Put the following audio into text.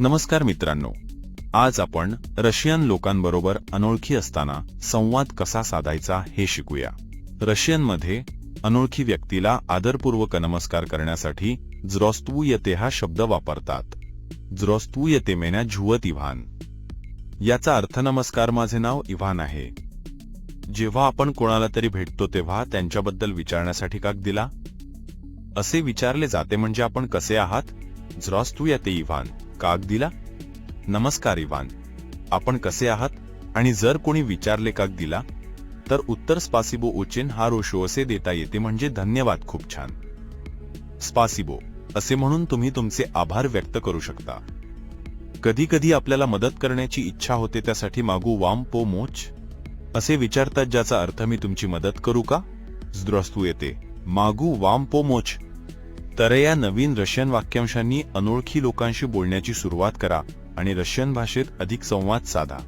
नमस्कार मित्रांनो. आज आपण रशियन लोकांबरोबर अनोळखी असताना संवाद कसा साधायचा हे शिकूया. रशियनमध्ये अनोळखी व्यक्तीला आदरपूर्वक नमस्कार करण्यासाठी ज्रॉस्तवूयते हा शब्द वापरतात. ज्रॉस्तवूयते मेन्या झुवत इव्हान. याचा अर्थ नमस्कार माझे नाव इव्हान आहे. जेव्हा आपण कोणाला तरी भेटतो तेव्हा त्यांच्याबद्दल विचारण्यासाठी काक दिला? असे विचारले जाते म्हणजे आपण कसे आहात? ज्रॉस्तवूयते इव्हान. काग दिला? नमस्कार इवान. आपण कसे आहात? आणि जर कोणी विचारले काग दिला तर उत्तर स्पासिबो ओचेन हा रोशो असे देता येते म्हणजे धन्यवाद खूप छान. स्पासिबो असे म्हणून तुम्ही तुमचे आभार व्यक्त करू शकता. कधी कधी आपल्याला मदत करण्याची इच्छा होते त्यासाठी मागू वाम पो मोच. असे विचारतात ज्याचा अर्थ मी तुमची मदत करू का? द्रस्तू येते. मागू वाम पो मोच. तर या नवीन रशियन वाक्यांशांनी अनोळखी लोकांशी बोलण्याची सुरुवात करा आणि रशियन भाषेत अधिक संवाद साधा.